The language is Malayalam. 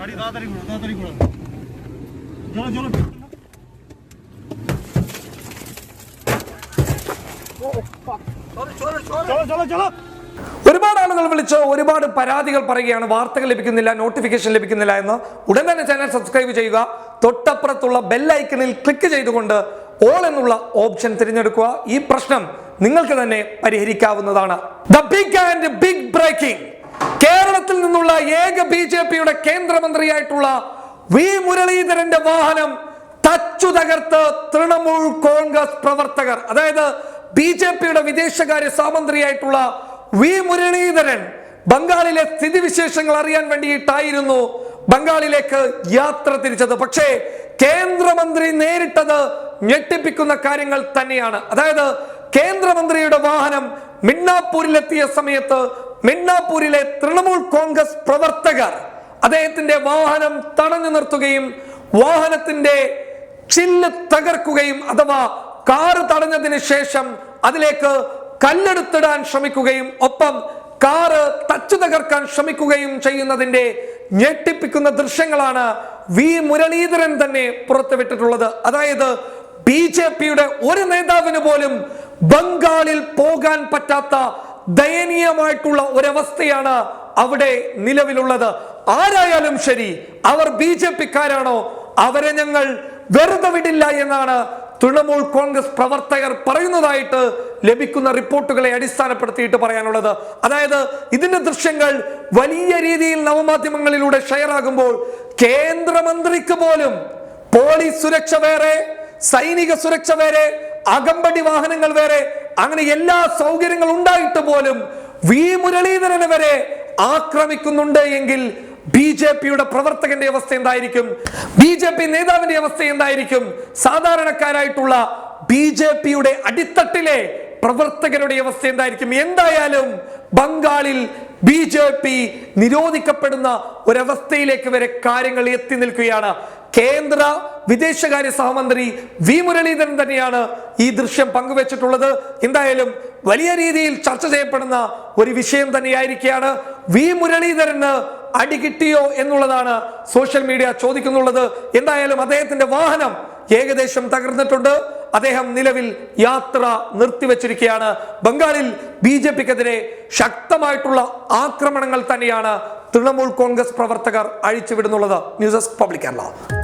তাড়াতাড়ি ঘোরো তাড়াতাড়ি ঘোরো চলো চলো চলো চলো চলো ഒരുപാട് ആളുകൾ വിളിച്ച് ഒരുപാട് പരാതികൾ പറയുകയാണ് വാർത്തകൾ ലഭിക്കുന്നില്ല നോട്ടിഫിക്കേഷൻ ലഭിക്കുന്നില്ല എന്ന് ഉടൻ തന്നെ ചാനൽ സബ്സ്ക്രൈബ് ചെയ്യുക തൊട്ടപ്പുറത്തുള്ള ബെല്ലൈക്കണിൽ ക്ലിക്ക് ചെയ്തുകൊണ്ട് ഓൾ എന്നുള്ള ഓപ്ഷൻ തിരഞ്ഞെടുക്കുക ഈ പ്രശ്നം നിങ്ങൾക്ക് തന്നെ പരിഹരിക്കാവുന്നതാണ് the big and big breaking കേരളത്തിൽ നിന്നുള്ള ഏക ബി ജെ പിയുടെ കേന്ദ്രമന്ത്രിയായിട്ടുള്ള വി മുരളീധരന്റെ വാഹനം തച്ചു തകർത്ത് തൃണമൂൽ കോൺഗ്രസ് പ്രവർത്തകർ അതായത് ബി ജെ പിയുടെ വിദേശകാര്യ സാമന്ത്രിയായിട്ടുള്ള വി മുരളീധരൻ ബംഗാളിലെ സ്ഥിതിവിശേഷങ്ങൾ അറിയാൻ വേണ്ടിയിട്ടായിരുന്നു ബംഗാളിലേക്ക് യാത്ര തിരിച്ചത്. പക്ഷേ കേന്ദ്രമന്ത്രി നേരിട്ടത് ഞെട്ടിപ്പിക്കുന്ന കാര്യങ്ങൾ തന്നെയാണ്. അതായത് കേന്ദ്രമന്ത്രിയുടെ വാഹനം മിണ്ണാപ്പൂരിലെത്തിയ സമയത്ത് മിണ്ണാപ്പൂരിലെ തൃണമൂൽ കോൺഗ്രസ് പ്രവർത്തകർ അദ്ദേഹത്തിന്റെ വാഹനം തടഞ്ഞു നിർത്തുകയും വാഹനത്തിന്റെ ചില്ല് തകർക്കുകയും അഥവാ കാറ് തടഞ്ഞതിന് ശേഷം അതിലേക്ക് കല്ലെടുത്തിടാൻ ശ്രമിക്കുകയും ഒപ്പം കാറ് തച്ചു തകർക്കാൻ ശ്രമിക്കുകയും ചെയ്യുന്നതിന്റെ ഞെട്ടിപ്പിക്കുന്ന ദൃശ്യങ്ങളാണ് വി മുരളീധരൻ തന്നെ പുറത്തുവിട്ടിട്ടുള്ളത്. അതായത് ബി ജെ പിയുടെ ഒരു നേതാവിന് പോലും ബംഗാളിൽ പോകാൻ പറ്റാത്ത ദയനീയമായിട്ടുള്ള ഒരവസ്ഥയാണ് അവിടെ നിലവിലുള്ളത്. ആരായാലും ശരി അവർ ബി ജെ പിക്കാരാണോ അവരെ ഞങ്ങൾ വെറുതെ വിടില്ല എന്നാണ് തൃണമൂൽ കോൺഗ്രസ് പ്രവർത്തകർ പറയുന്നതായിട്ട് ലഭിക്കുന്ന റിപ്പോർട്ടുകളെ അടിസ്ഥാനപ്പെടുത്തിയിട്ട് പറയാനുള്ളത്. അതായത് ഇതിന്റെ ദൃശ്യങ്ങൾ വലിയ രീതിയിൽ നവമാധ്യമങ്ങളിലൂടെ ഷെയർ ആകുമ്പോൾ കേന്ദ്രമന്ത്രിക്ക് പോലും പോലീസ് സുരക്ഷ വേറെ സൈനിക സുരക്ഷ വേറെ അകമ്പടി വാഹനങ്ങൾ വേറെ അങ്ങനെ എല്ലാ സൗകര്യങ്ങളും ഉണ്ടായിട്ട് പോലും വി മുരളീധരനെ വരെ ആക്രമിക്കുന്നുണ്ട് എങ്കിൽ ബി ജെ പിയുടെ പ്രവർത്തകന്റെ അവസ്ഥ എന്തായിരിക്കും? ബി ജെ പി നേതാവിന്റെ അവസ്ഥ എന്തായിരിക്കും? സാധാരണക്കാരായിട്ടുള്ള ബി ജെ പിയുടെ അടിത്തട്ടിലെ പ്രവർത്തകരുടെ അവസ്ഥ എന്തായിരിക്കും? എന്തായാലും ബംഗാളിൽ ബി ജെ പി നിരോധിക്കപ്പെടുന്ന ഒരവസ്ഥയിലേക്ക് വരെ കാര്യങ്ങൾ എത്തി നിൽക്കുകയാണ്. കേന്ദ്ര വിദേശകാര്യ സഹമന്ത്രി വി മുരളീധരൻ തന്നെയാണ് ഈ ദൃശ്യം പങ്കുവച്ചിട്ടുള്ളത്. എന്തായാലും വലിയ രീതിയിൽ ചർച്ച ചെയ്യപ്പെടുന്ന ഒരു വിഷയം തന്നെയായിരിക്കുകയാണ്. വി മുരളീധരന് അടി കിട്ടിയോ എന്നുള്ളതാണ് സോഷ്യൽ മീഡിയ ചോദിക്കുന്നുള്ളത്. എന്തായാലും അദ്ദേഹത്തിന്റെ വാഹനം ഏകദേശം തകർന്നിട്ടുണ്ട്. അദ്ദേഹം നിലവിൽ യാത്ര നിർത്തിവെച്ചിരിക്കുകയാണ്. ബംഗാളിൽ ബി ജെ പിക്കെതിരെ ശക്തമായിട്ടുള്ള ആക്രമണങ്ങൾ തന്നെയാണ് തൃണമൂൽ കോൺഗ്രസ് പ്രവർത്തകർ അഴിച്ചുവിടുന്നുള്ളത്. News desk public Kerala.